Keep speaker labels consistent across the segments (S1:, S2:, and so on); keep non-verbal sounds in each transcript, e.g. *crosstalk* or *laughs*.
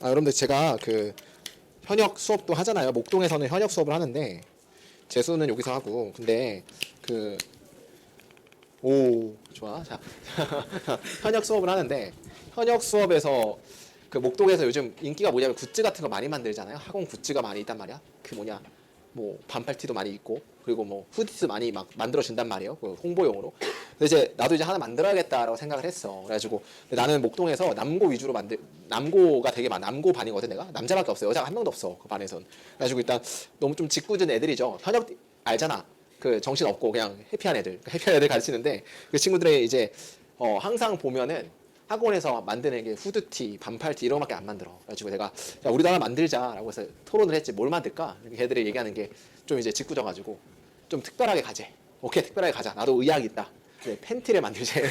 S1: 아, 여러분들 제가 그 현역 수업도 하잖아요. 목동에서는 현역 수업을 하는데 재수는 여기서 하고. 근데 그 오 좋아. 자 *laughs* 현역 수업을 하는데 현역 수업에서 그 목동에서 요즘 인기가 뭐냐면 굿즈 같은 거 많이 만들잖아요. 학원 굿즈가 많이 있단 말이야. 그 뭐냐 뭐 반팔 티도 많이 있고 그리고 뭐 후디스 많이 막 만들어 준단 말이에요. 그 홍보용으로 이제 나도 이제 하나 만들어야겠다라고 생각을 했어 그래가지고 나는 목동에서 남고 위주로 만들 남고가 되게 많아 남고 반이거든 내가 남자밖에 없어 여자가 한 명도 없어 그 반에선 그래가지고 일단 너무 좀 짓궂은 애들이죠 현역 알잖아 그 정신 없고 그냥 해피한 애들 해피한 애들 가르치는데 그 친구들의 이제 어 항상 보면은 학원에서 만드는 게 후드티, 반팔티 이런 거밖에 안 만들어. 그래가지고 내가 야, 하나 만들자라고 해서 토론을 했지. 뭘 만들까? 걔들이 얘기하는 게 좀 이제 짓궂어가지고 좀 특별하게 가재. 오케이 특별하게 가자. 나도 의향 있다. 그래, 팬티를 만들자. *laughs*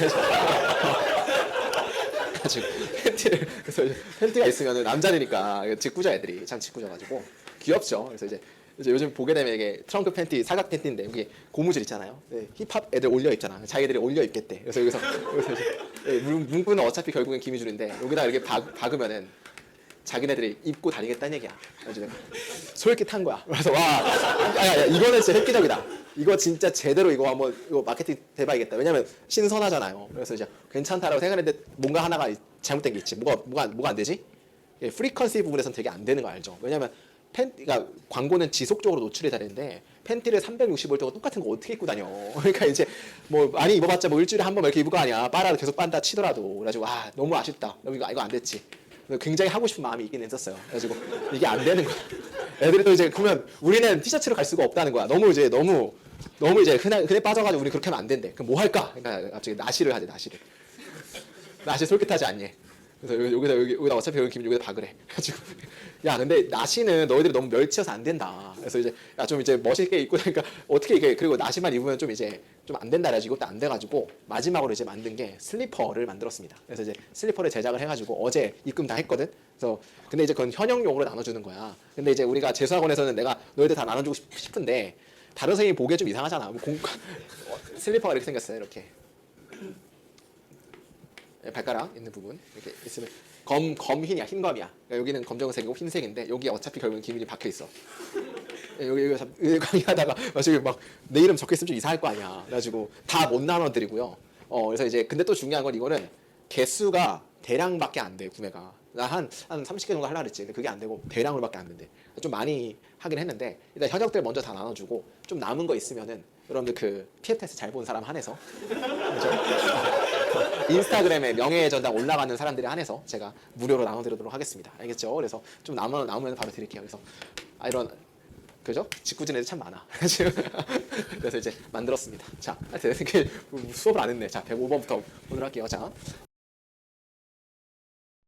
S1: 가지고 팬티를 그래서 이제 팬티가 있으면 남자들이니까 짓궂어 애들이 참 짓궂어가지고 귀엽죠. 그래서 이제 이제 요즘 보게 되면 이게 트렁크 팬티, 사각 팬티인데 여기 고무줄 있잖아요. 네, 힙합 애들 올려 입잖아. 자기들이 올려 입겠대. 그래서 여기서 여기서 이제 네, 문- 문구는 어차피 결국엔 기미줄인데 여기다 이렇게 박, 박으면은 자기네들이 입고 다니겠다는 얘기야. 솔깃한 거야. 그래서 와, 야 야 이거는 진짜 획기적이다. 이거 진짜 제대로 이거 한번 이거 마케팅 대박이겠다. 왜냐면 신선하잖아요. 그래서 이제 괜찮다라고 생각했는데 뭔가 하나가 잘못된 게 있지. 뭐가 뭐가 뭐가 안 되지? 예, 프리퀀시 부분에서는 되게 안 되는 거 알죠? 왜냐면 팬티가 광고는 지속적으로 노출이 되는데 팬티를 365일 동안 똑같은 거 어떻게 입고 다녀? *laughs* 그러니까 이제 뭐 많이 입어봤자 뭐 일주일에 한 번 이렇게 입을 거 아니야. 빨아도 계속 빤다 치더라도 그래가지고 아 너무 아쉽다. 이거 이거 안 됐지. 굉장히 하고 싶은 마음이 있긴 했었어요. 그래가지고 이게 안 되는 거야. 애들이 또 이제 그러면 우리는 티셔츠로 갈 수가 없다는 거야. 너무 이제 너무 너무 이제 흔해 흔해 빠져가지고 우리 그렇게 하면 안 된대. 그럼 뭐 할까? 그러니까 갑자기 나시를 하지 나시를. 나시 솔깃하지 않니? 그래서 여기- 여기다 여기 여기다 어차피 여기 김 여기다 박으래. *laughs* 가지고 야 근데 나시는 너희들이 너무 멸치여서 안 된다. 그래서 이제 야 좀 이제 멋있게 입고 다니까 *laughs* 어떻게 이게 그리고 나시만 입으면 좀 이제 좀 안 된다 그래가지고 이것도 안 돼가지고 마지막으로 이제 만든 게 슬리퍼를 만들었습니다. 그래서 이제 슬리퍼를 제작을 해가지고 어제 입금 다 했거든. 그래서 근데 이제 그건 현역용으로 나눠주는 거야. 근데 이제 우리가 재수학원에서는 내가 너희들 다 나눠주고 싶- 싶은데 다른 선생님이 보기에 좀 이상하잖아. 뭐 공, 어, *laughs* 슬리퍼가 이렇게 생겼어요. 이렇게. 예, 발가락 있는 부분. 이렇게 있으면 검 검흰이야 흰검이야. 그러니까 여기는 검정색이고 흰색인데 여기 어차피 결국은 기밀이 박혀 있어. 예, 여기 여기 참- 여기 강의하다가 저기 막내 이름 적혀 있으면 좀 이상할 거 아니야. 그래가지고 다 못 나눠드리고요. 어 그래서 이제 근데 또 중요한 건 이거는 개수가 대량밖에 안 돼 구매가. 나한한 30개 정도 하려 그랬지. 근데 그게 안 되고 대량으로밖에 안 된대. 좀 많이 하긴 했는데 일단 현역들 먼저 다 나눠주고 좀 남은 거 있으면은 여러분들 그 PF 테스트 잘 본 사람 한해서? 인스타그램에 명예의 전당 올라가는 사람들에 한해서 제가 무료로 나눠드리도록 하겠습니다. 알겠죠? 그래서 좀 남으면 남으면 바로 드릴게요. 그래서 아 이런 그죠? 직구진 애들 참 많아. *laughs* 그래서 이제 만들었습니다. 자, 하여튼 수업을 안 했네. 자, 105번부터 오늘 할게요. 자,